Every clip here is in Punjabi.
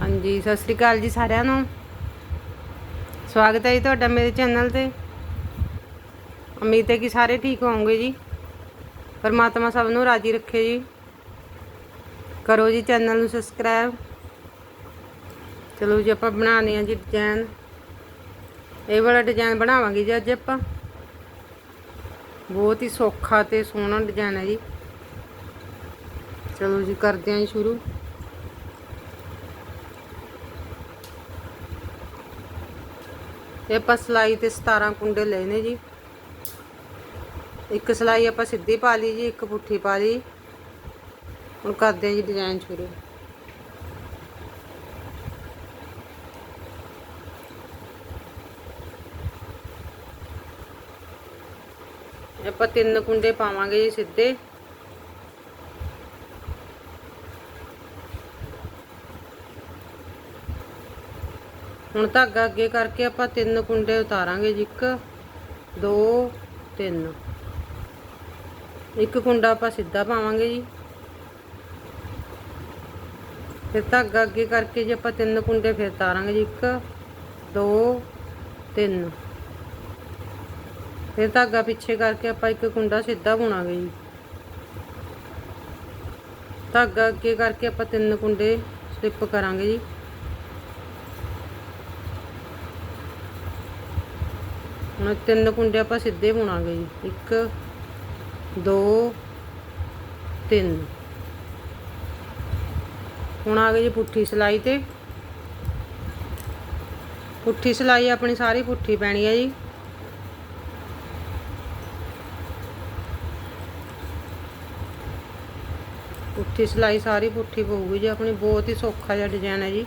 ਹਾਂਜੀ, ਸਤਿ ਸ੍ਰੀ ਅਕਾਲ ਜੀ ਸਾਰਿਆਂ ਨੂੰ। ਸਵਾਗਤ ਹੈ ਜੀ ਤੁਹਾਡਾ ਮੇਰੇ ਚੈਨਲ ਤੇ। ਉਮੀਦ ਹੈ ਕਿ ਸਾਰੇ ਠੀਕ ਹੋਵੋਗੇ ਜੀ। ਪਰਮਾਤਮਾ ਸਭ ਨੂੰ ਰਾਜੀ ਰੱਖੇ ਜੀ। ਕਰੋ ਜੀ ਚੈਨਲ ਨੂੰ ਸਬਸਕ੍ਰਾਈਬ। ਚਲੋ ਜੀ, ਆਪਾਂ ਬਣਾਉਂਦੇ ਹਾਂ ਜੀ ਡਿਜ਼ਾਈਨ। ਇਹ ਵਾਲਾ ਡਿਜ਼ਾਈਨ ਬਣਾਵਾਂਗੇ ਜੀ ਅੱਜ ਆਪਾਂ। ਬਹੁਤ ਹੀ ਸੌਖਾ ਤੇ ਸੋਹਣਾ ਡਿਜ਼ਾਈਨ ਹੈ ਜੀ। ਚਲੋ ਜੀ, ਕਰਦੇ ਹਾਂ ਜੀ ਸ਼ੁਰੂ। ਇਹ ਆਪਾਂ ਸਲਾਈ ਤੇ 17 ਕੁੰਡੇ ਲਏ ਨੇ ਜੀ। ਇੱਕ ਸਲਾਈ ਆਪਾਂ ਸਿੱਧੀ ਪਾ ਲਈ ਜੀ, ਇੱਕ ਪੁੱਠੀ ਪਾ ਲਈ। ਹੁਣ ਕਰਦੇ ਹਾਂ ਜੀ ਡਿਜ਼ਾਈਨ ਸ਼ੁਰੂ। ਆਪਾਂ ਤਿੰਨ ਕੁੰਡੇ ਪਾਵਾਂਗੇ ਜੀ ਸਿੱਧੇ। ਹੁਣ ਧਾਗਾ ਅੱਗੇ ਕਰਕੇ ਆਪਾਂ ਤਿੰਨ ਕੁੰਡੇ ਉਤਾਰਾਂਗੇ ਜੀ, ਇੱਕ, ਦੋ, ਤਿੰਨ। ਇੱਕ ਕੁੰਡਾ ਆਪਾਂ ਸਿੱਧਾ ਪਾਵਾਂਗੇ ਜੀ। ਫਿਰ ਧਾਗਾ ਅੱਗੇ ਕਰਕੇ ਜੇ ਆਪਾਂ ਤਿੰਨ ਕੁੰਡੇ ਫਿਰ ਉਤਾਰਾਂਗੇ ਜੀ, ਇੱਕ, ਦੋ, ਤਿੰਨ। ਫਿਰ ਧਾਗਾ ਪਿੱਛੇ ਕਰਕੇ ਆਪਾਂ ਇੱਕ ਕੁੰਡਾ ਸਿੱਧਾ ਬੁਣਾਂਗੇ ਜੀ। ਧਾਗਾ ਅੱਗੇ ਕਰਕੇ ਆਪਾਂ ਤਿੰਨ ਕੁੰਡੇ ਸਲਿੱਪ ਕਰਾਂਗੇ ਜੀ। ਹੁਣ ਤਿੰਨ ਕੁੰਡੇ ਆਪਾਂ ਸਿੱਧੇ ਬੁਣਾਂਗੇ ਜੀ। ਇੱਕ, ਦੋ, ਤਿੰਨ। ਹੁਣ ਆ ਗਈ ਜੀ ਪੁੱਠੀ ਸਲਾਈ ਤੇ। ਪੁੱਠੀ ਸਲਾਈ ਆਪਣੀ ਸਾਰੀ ਪੁੱਠੀ ਪੈਣੀ ਹੈ ਜੀ। ਪੁੱਠੀ ਸਲਾਈ ਸਾਰੀ ਪੁੱਠੀ ਪਊਗੀ ਜੀ, ਆਪਣੀ ਬਹੁਤ ਹੀ ਸੌਖਾ ਜਿਹਾ ਡਿਜ਼ਾਈਨ ਹੈ ਜੀ।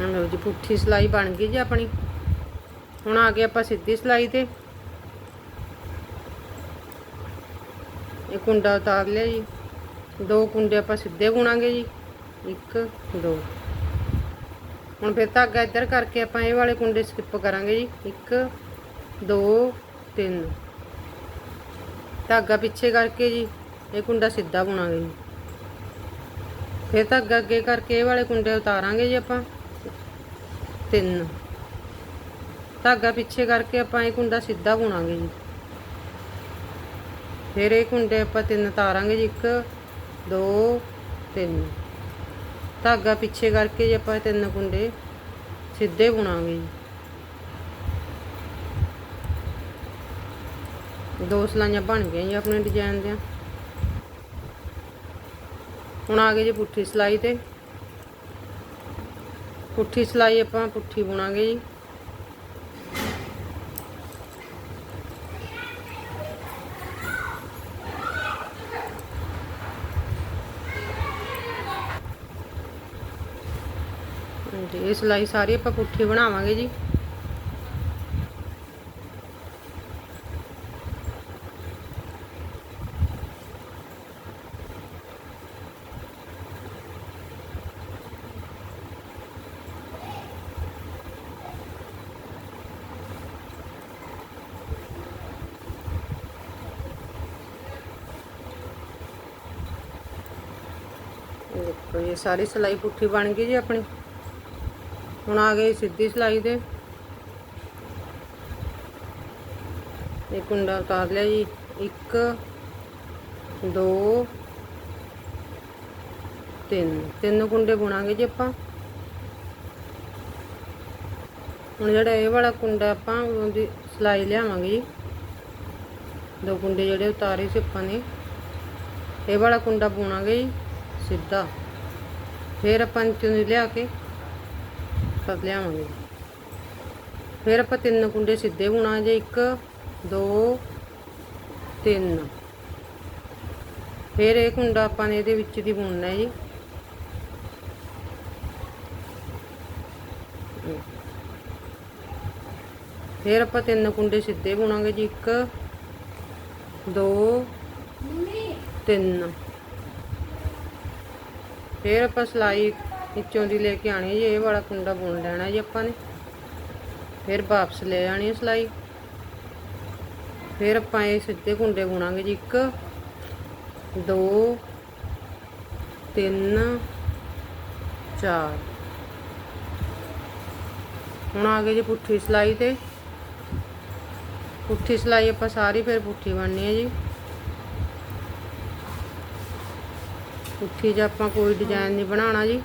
ਲਓ ਜੀ, ਪੁੱਠੀ ਸਲਾਈ ਬਣ ਗਈ ਜੀ ਆਪਣੀ। ਹੁਣ ਆ ਗਏ ਆਪਾਂ ਸਿੱਧੀ ਸਲਾਈ ਤੇ। ਇਹ ਕੁੰਡਾ ਉਤਾਰ ਲਿਆ ਜੀ। ਦੋ ਕੁੰਡੇ ਆਪਾਂ ਸਿੱਧੇ ਗੁਣਾਂਗੇ ਜੀ। ਇੱਕ, ਦੋ। ਹੁਣ ਫਿਰ ਧਾਗਾ ਇੱਧਰ ਕਰਕੇ ਆਪਾਂ ਇਹ ਵਾਲੇ ਕੁੰਡੇ ਸਕਿਪ ਕਰਾਂਗੇ ਜੀ। ਇੱਕ, ਦੋ, ਤਿੰਨ। ਧਾਗਾ ਪਿੱਛੇ ਕਰਕੇ ਜੀ, ਇਹ ਕੁੰਡਾ ਸਿੱਧਾ ਬੁਣਾਂਗੇ ਜੀ। ਫਿਰ ਧਾਗਾ ਅੱਗੇ ਕਰਕੇ ਇਹ ਵਾਲੇ ਕੁੰਡੇ ਉਤਾਰਾਂਗੇ ਜੀ ਆਪਾਂ। ਤਿੰਨ। ਧਾਗਾ ਪਿੱਛੇ ਕਰਕੇ ਆਪਾਂ ਇਹ ਕੁੰਡਾ ਸਿੱਧਾ ਬੁਣਾਂਗੇ ਜੀ। ਫਿਰ ਇਹ ਕੁੰਡੇ ਆਪਾਂ ਤਿੰਨ ਤਾਰਾਂਗੇ ਜੀ, ਇੱਕ, ਦੋ, ਤਿੰਨ। ਧਾਗਾ ਪਿੱਛੇ ਕਰਕੇ ਜੀ ਆਪਾਂ ਇਹ ਤਿੰਨ ਕੁੰਡੇ ਸਿੱਧੇ ਬੁਣਾਂਗੇ ਜੀ। ਦੋ ਸਲਾਈਆਂ ਬਣ ਗਈਆਂ ਜੀ ਆਪਣੇ ਡਿਜ਼ਾਈਨ ਦੀਆਂ। ਹੁਣ ਆ ਗਏ ਜੀ ਪੁੱਠੀ ਸਲਾਈ ਤੇ। ਪੁੱਠੀ ਸਲਾਈ ਆਪਾਂ ਪੁੱਠੀ ਬੁਣਾਂਗੇ ਜੀ। ਹਾਂਜੀ ਇਹ ਸਲਾਈ ਸਾਰੀ ਆਪਾਂ ਪੁੱਠੀ ਬਣਾਵਾਂਗੇ ਜੀ। ਦੇਖੋ ਇਹ ਸਾਰੀ ਸਲਾਈ ਪੁੱਠੀ ਬਣ ਗਈ ਜੀ ਆਪਣੀ। ਹੁਣ ਆ ਗਈ ਸਿੱਧੀ ਸਲਾਈ ਦੇ ਇਹ ਕੁੰਡਾ ਉਤਾਰ ਲਿਆ ਜੀ। ਇੱਕ, ਦੋ, ਤਿੰਨ। ਤਿੰਨ ਕੁੰਡੇ ਬੁਣਾਂਗੇ ਜੀ ਆਪਾਂ। ਹੁਣ ਜਿਹੜਾ ਇਹ ਵਾਲਾ ਕੁੰਡਾ ਆਪਾਂ ਉਹਦੀ ਸਲਾਈ ਲਿਆਵਾਂਗੇ ਜੀ। ਦੋ ਕੁੰਡੇ ਜਿਹੜੇ ਉਤਾਰੇ ਸੀ ਆਪਾਂ ਨੇ। ਇਹ ਵਾਲਾ ਕੁੰਡਾ ਬੁਣਾਂਗੇ ਜੀ। ਸਿੱਧਾ। ਫਿਰ ਆਪਾਂ ਚੁੰਨੀ ਲਿਆ ਕੇ ਕਰ ਲਿਆਵਾਂਗੇ। ਫਿਰ ਆਪਾਂ ਤਿੰਨ ਕੁੰਡੇ ਸਿੱਧੇ ਬੁਣਾ ਜੇ ਇੱਕ, ਦੋ, ਤਿੰਨ। ਫਿਰ ਇਹ ਕੁੰਡਾ ਆਪਾਂ ਨੇ ਇਹਦੇ ਵਿੱਚ ਦੀ ਬੁਣਨਾ ਹੈ ਜੀ। ਫਿਰ ਆਪਾਂ ਤਿੰਨ ਕੁੰਡੇ ਸਿੱਧੇ ਬੁਣਾਂਗੇ ਜੀ, ਇੱਕ, ਦੋ, ਤਿੰਨ। ਫਿਰ ਆਪਾਂ ਸਲਾਈ ਵਿੱਚੋਂ ਦੀ ਲੈ ਕੇ ਆਣੀ ਹੈ ਜੀ, ਇਹ ਵਾਲਾ ਕੁੰਡਾ ਬੁਣ ਲੈਣਾ ਜੀ ਆਪਾਂ ਨੇ। ਫਿਰ ਵਾਪਸ ਲੈ ਆਣੀ ਹੈ ਸਲਾਈ। ਫਿਰ ਆਪਾਂ ਇਹ ਸਿੱਧੇ ਕੁੰਡੇ ਬੁਣਾਂਗੇ ਜੀ, ਇੱਕ, ਦੋ, ਤਿੰਨ, ਚਾਰ। ਹੁਣ ਆ ਗਏ ਜੀ ਪੁੱਠੀ ਸਲਾਈ ਤੇ। ਪੁੱਠੀ ਸਲਾਈ ਆਪਾਂ ਸਾਰੀ ਫਿਰ ਪੁੱਠੀ ਬਣਨੀ ਹੈ ਜੀ। ਪੁੱਠੀ ਜੇ ਆਪਾਂ ਕੋਈ ਡਿਜ਼ਾਈਨ ਨਹੀਂ ਬਣਾਉਣਾ ਜੀ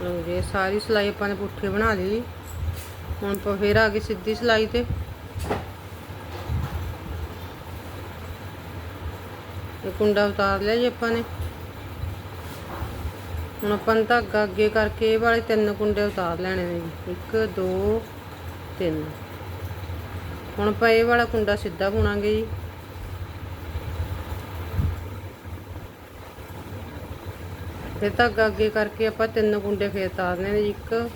ਲਓ ਜੀ ਇਹ ਸਾਰੀ ਸਿਲਾਈ ਆਪਾਂ ਨੇ ਪੁੱਠੀ ਬਣਾ ਲਈ। ਜੀ ਹੁਣ ਆਪਾਂ ਫੇਰ ਆ ਗਏ ਸਿੱਧੀ ਸਿਲਾਈ ਤੇ। ਇਹ ਕੁੰਡਾ ਉਤਾਰ ਲਿਆ ਜੀ ਆਪਾਂ ਨੇ। ਹੁਣ ਆਪਾਂ ਨੇ ਧਾਗਾ ਅੱਗੇ ਕਰਕੇ ਇਹ ਵਾਲੇ ਤਿੰਨ ਕੁੰਡੇ ਉਤਾਰ ਲੈਣੇ ਨੇ ਜੀ। 1 2 3 ਹੁਣ ਆਪਾਂ ਇਹ ਵਾਲਾ ਕੁੰਡਾ ਸਿੱਧਾ ਬੁਣਾਂਗੇ ਜੀ। ਫਿਰ ਧਾਗਾ ਅੱਗੇ ਕਰਕੇ ਆਪਾਂ ਤਿੰਨ ਕੁੰਡੇ ਫੇਰ ਤਾਰਨੇ ਨੇ ਜੀ। ਇੱਕ,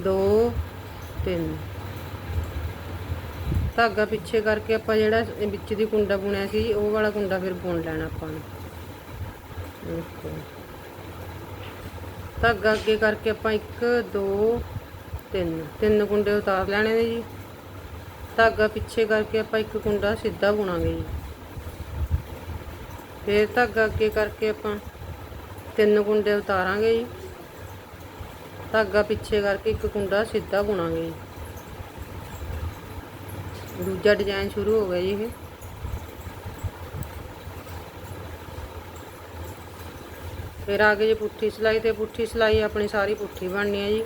ਦੋ, ਤਿੰਨ। ਧਾਗਾ ਪਿੱਛੇ ਕਰਕੇ ਆਪਾਂ ਜਿਹੜਾ ਵਿੱਚ ਦੀ ਕੁੰਡਾ ਬੁਣਿਆ ਸੀ, ਉਹ ਵਾਲਾ ਕੁੰਡਾ ਫਿਰ ਬੁਣ ਲੈਣਾ ਆਪਾਂ ਨੇ। ਦੇਖੋ। ਧਾਗਾ ਅੱਗੇ ਕਰਕੇ ਆਪਾਂ 1 2 3 ਤਿੰਨ ਕੁੰਡੇ ਉਤਾਰ ਲੈਣੇ ਨੇ ਜੀ। ਧਾਗਾ ਪਿੱਛੇ ਕਰਕੇ ਆਪਾਂ ਇੱਕ ਕੁੰਡਾ ਸਿੱਧਾ ਬੁਣਾਂਗੇ ਜੀ। ਫਿਰ ਧਾਗਾ ਅੱਗੇ ਕਰਕੇ ਆਪਾਂ ਤਿੰਨ ਕੁੰਡੇ ਉਤਾਰਾਂਗੇ ਜੀ। ਧਾਗਾ ਪਿੱਛੇ ਕਰਕੇ ਇੱਕ ਕੁੰਡਾ ਸਿੱਧਾ ਬੁਣਾਂਗੇ ਜੀ। ਦੂਜਾ ਡਿਜ਼ਾਈਨ ਸ਼ੁਰੂ ਹੋ ਗਿਆ ਜੀ ਇਹ। ਫਿਰ ਆ ਆਗੇ ਜੀ ਪੁੱਠੀ ਸਿਲਾਈ ਤੇ ਪੁੱਠੀ ਸਿਲਾਈ ਆਪਣੀ ਸਾਰੀ ਪੁੱਠੀ ਬਣਨੀ ਹੈ ਜੀ।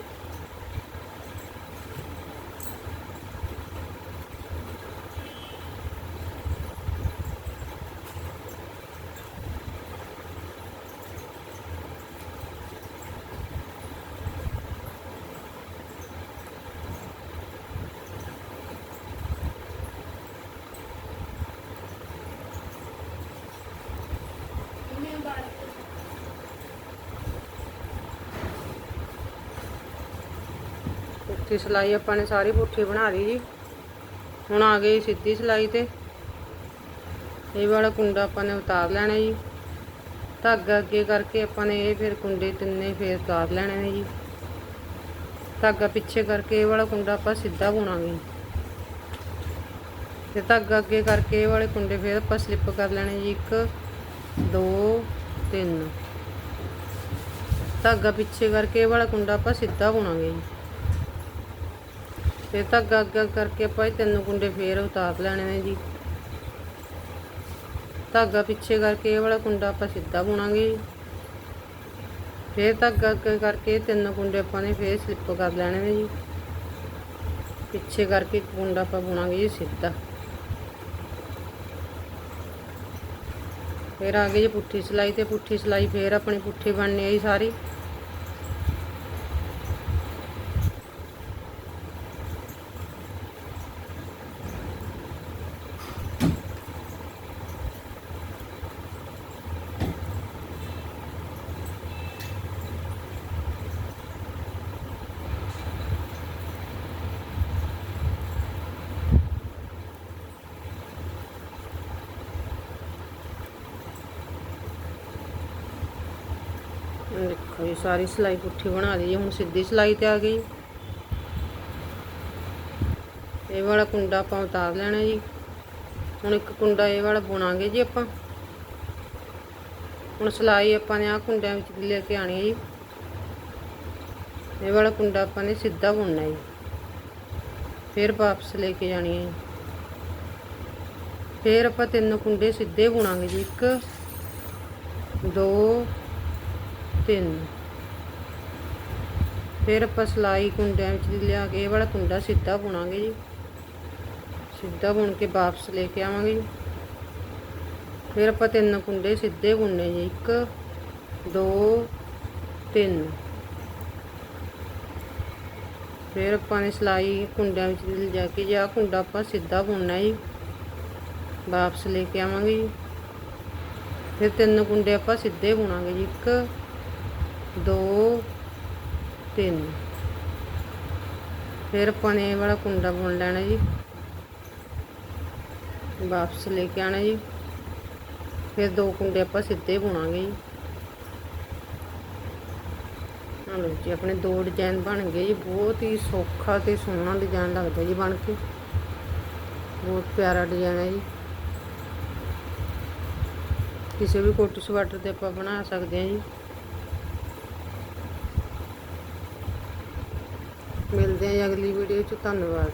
ਪੁੱਠੀ ਸਿਲਾਈ ਆਪਾਂ ਨੇ ਸਾਰੀ ਪੁੱਠੀ ਬਣਾ ਲਈ ਜੀ। ਹੁਣ ਆ ਗਈ ਸਿੱਧੀ ਸਿਲਾਈ ਤੇ। ਇਹ ਵਾਲਾ ਕੁੰਡਾ ਆਪਾਂ ਨੇ ਉਤਾਰ ਲੈਣਾ ਜੀ। ਧਾਗਾ ਅੱਗੇ ਕਰਕੇ ਆਪਾਂ ਨੇ ਇਹ ਫਿਰ ਕੁੰਡੇ ਤਿੰਨੇ ਫੇਰ ਉਤਾਰ ਲੈਣੇ ਨੇ ਜੀ। ਧਾਗਾ ਪਿੱਛੇ ਕਰਕੇ ਇਹ ਵਾਲਾ ਕੁੰਡਾ ਆਪਾਂ ਸਿੱਧਾ ਬੁਣਾਂਗੇ। ਤੇ ਧਾਗਾ ਅੱਗੇ ਕਰਕੇ ਇਹ ਵਾਲੇ ਕੁੰਡੇ ਫੇਰ ਆਪਾਂ ਸਲਿੱਪ ਕਰ ਲੈਣੇ ਜੀ 1 2 3 ਧਾਗਾ ਪਿੱਛੇ ਕਰਕੇ ਇਹ ਵਾਲਾ ਕੁੰਡਾ ਆਪਾਂ ਸਿੱਧਾ ਬੁਣਾਂਗੇ ਜੀ। ਫਿਰ ਧਾਗਾ ਅੱਗਾ ਕਰਕੇ ਆਪਾਂ ਇਹ ਤਿੰਨ ਕੁੰਡੇ ਫੇਰ ਉਤਾਰ ਲੈਣੇ ਨੇ ਜੀ। ਧਾਗਾ ਪਿੱਛੇ ਕਰਕੇ ਇਹ ਵਾਲਾ ਕੁੰਡਾ ਆਪਾਂ ਸਿੱਧਾ ਬੁਣਾਂਗੇ ਜੀ। ਫਿਰ ਧਾਗਾ ਅੱਗੇ ਕਰਕੇ ਤਿੰਨ ਕੁੰਡੇ ਆਪਾਂ ਨੇ ਫੇਰ ਸਲਿੱਪ ਕਰ ਲੈਣੇ ਨੇ ਜੀ। ਪਿੱਛੇ ਕਰਕੇ ਇੱਕ ਕੁੰਡਾ ਆਪਾਂ ਬੁਣਾਂਗੇ ਜੀ ਸਿੱਧਾ। ਫਿਰ ਆ ਗਈ ਜੀ ਪੁੱਠੀ ਸਿਲਾਈ ਤੇ ਪੁੱਠੀ ਸਿਲਾਈ ਫੇਰ ਆਪਣੀ ਪੁੱਠੀ ਬਣਨੀ ਹੈ ਜੀ ਸਾਰੀ। ਦੇਖੋ ਜੀ, ਸਾਰੀ ਸਿਲਾਈ ਪੁੱਠੀ ਬਣਾ ਲਈ ਜੀ, ਹੁਣ ਸਿੱਧੀ ਸਿਲਾਈ ਤੇ ਆ ਗਈ। ਇਹ ਵਾਲਾ ਕੁੰਡਾ ਆਪਾਂ ਉਤਾਰ ਲੈਣਾ ਜੀ। ਹੁਣ ਇੱਕ ਕੁੰਡਾ ਇਹ ਵਾਲਾ ਬੁਣਾਂਗੇ ਜੀ ਆਪਾਂ। ਹੁਣ ਸਿਲਾਈ ਆਪਾਂ ਨੇ ਆ ਕੁੰਡਿਆਂ ਵਿੱਚ ਲੈ ਕੇ ਆਣੀ ਹੈ ਜੀ। ਇਹ ਵਾਲਾ ਕੁੰਡਾ ਆਪਾਂ ਨੇ ਸਿੱਧਾ ਬੁਣਨਾ ਹੈ ਜੀ। ਫਿਰ ਵਾਪਸ ਲੈ ਕੇ ਜਾਣੀ ਹੈ ਜੀ। ਫਿਰ ਆਪਾਂ ਤਿੰਨ ਕੁੰਡੇ ਸਿੱਧੇ ਬੁਣਾਂਗੇ ਜੀ। ਇੱਕ, ਦੋ ਤਿੰਨ ਫਿਰ ਆਪਾਂ ਸਲਾਈ ਕੁੰਡਿਆਂ ਵਿੱਚ ਲਿਆ ਕੇ, ਇਹ ਵਾਲਾ ਕੁੰਡਾ ਸਿੱਧਾ ਬੁਣਾਂਗੇ ਜੀ। ਸਿੱਧਾ ਬੁਣ ਕੇ ਵਾਪਸ ਲੈ ਕੇ ਆਵਾਂਗੇ ਜੀ। ਫਿਰ ਆਪਾਂ ਤਿੰਨ ਕੁੰਡੇ ਸਿੱਧੇ ਬੁਣਨੇ ਜੀ। 1 2 3 ਫਿਰ ਆਪਾਂ ਨੇ ਸਲਾਈ ਕੁੰਡਿਆਂ ਵਿੱਚ ਲਿਜਾ ਕੇ ਜੀ, ਆਹ ਕੁੰਡਾ ਆਪਾਂ ਸਿੱਧਾ ਬੁਣਨਾ ਜੀ। ਵਾਪਸ ਲੈ ਕੇ ਆਵਾਂਗੇ ਜੀ। ਫਿਰ ਤਿੰਨ ਕੁੰਡੇ ਆਪਾਂ ਸਿੱਧੇ ਬੁਣਾਂਗੇ ਜੀ। 1 2 3 ਫਿਰ ਆਪਾਂ ਨੇ ਇਹ ਵਾਲਾ ਕੁੰਡਾ ਬੁਣ ਲੈਣਾ ਜੀ। ਵਾਪਸ ਲੈ ਕੇ ਆਣਾ ਜੀ। ਫਿਰ ਦੋ ਕੁੰਡੇ ਆਪਾਂ ਸਿੱਧੇ ਬੁਣਾਂਗੇ ਜੀ। ਆਹ ਲਓ ਜੀ, ਆਪਣੇ ਦੋ ਡਿਜ਼ਾਈਨ ਬਣ ਗਏ ਜੀ। ਬਹੁਤ ਹੀ ਸੌਖਾ ਤੇ ਸੋਹਣਾ ਡਿਜ਼ਾਈਨ ਲੱਗਦਾ ਜੀ ਬਣ ਕੇ। ਬਹੁਤ ਪਿਆਰਾ ਡਿਜ਼ਾਈਨ ਹੈ ਜੀ। ਕਿਸੇ ਵੀ ਕੋਟੀ ਸਵਾਟਰ ਤੇ ਆਪਾਂ ਬਣਾ ਸਕਦੇ ਹਾਂ ਜੀ। ਮਿਲਦੇ ਹਾਂ ਜੀ ਅਗਲੀ ਵੀਡੀਓ 'ਚ ਧੰਨਵਾਦ।